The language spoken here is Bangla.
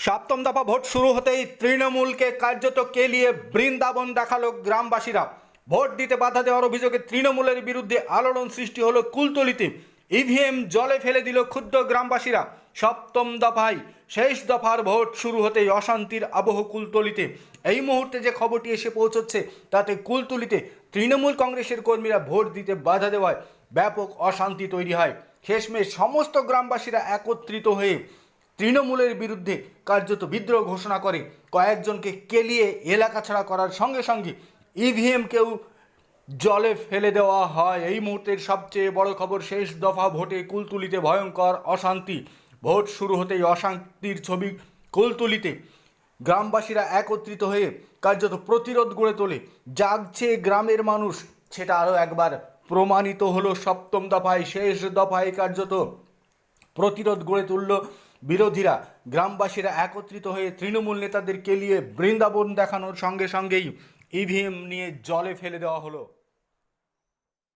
সপ্তম দফা ভোট শুরু হতেই তৃণমূলকে কার্যত কেলিয়ে বৃন্দাবন দেখাল গ্রামবাসীরা। ভোট দিতে বাধা দেওয়ার অভিযোগে তৃণমূলের বিরুদ্ধে আলোড়ন সৃষ্টি হলো কুলতলিতে ইভিএম জলে ফেলে দিল ক্ষুদ্র গ্রামবাসীরা। সপ্তম দফায় শেষ দফার ভোট শুরু হতেই অশান্তির আবহ কুলতলিতে এই মুহূর্তে যে খবরটি এসে পৌঁছচ্ছে, তাতে কুলতলিতে তৃণমূল কংগ্রেসের কর্মীরা ভোট দিতে বাধা দেওয়ায় ব্যাপক অশান্তি তৈরি হয়। শেষমেশ সমস্ত গ্রামবাসীরা একত্রিত হয়ে তৃণমূলের বিরুদ্ধে কার্যত বিদ্রোহ ঘোষণা করে। কয়েকজনকে কেলিয়ে এলাকা ছাড়া করার সঙ্গে সঙ্গে ইভিএমকেও জলে ফেলে দেওয়া হয়। এই মুহূর্তের সবচেয়ে বড় খবর, শেষ দফা ভোটে কুলতুলিতে ভয়ঙ্কর অশান্তি। ভোট শুরু হতেই অশান্তির ছবি কুলতুলিতে। গ্রামবাসীরা একত্রিত হয়ে কার্যত প্রতিরোধ গড়ে তোলে। জাগছে গ্রামের মানুষ। সেটা আরও একবার প্রমাণিত হলো সপ্তম দফায়। শেষ দফায় কার্যত প্রতিরোধ গড়ে তুলল বিরোধীরা। গ্রামবাসীরা একত্রিত হয়ে তৃণমূল নেতাদেরকে নিয়ে বৃন্দাবন দেখানোর সঙ্গে সঙ্গেই ইভিএম নিয়ে জলে ফেলে দেওয়া হলো।